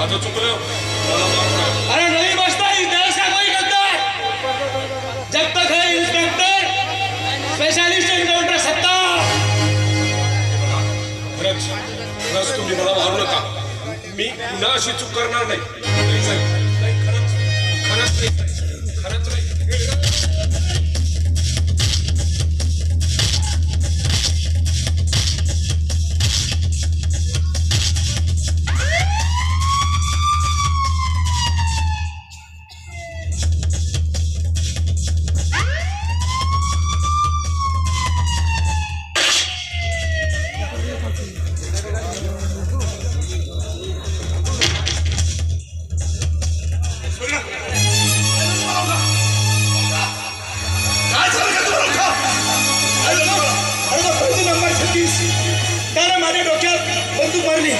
माझं चुकलं. अरे नहीं बचता इस देश का कोई गद्दार जब तक है इंस्पेक्टर स्पेशलिस्ट एनकाउंटर सत्ता. खरंच खरंच तुम्ही मला मारू नका. मी पुन्हा अशी चूक करणार नाही. साहेब. नाही खरंच खरंच नाही खरंच नाही. মারে ঢোকার বন্দুক মারলি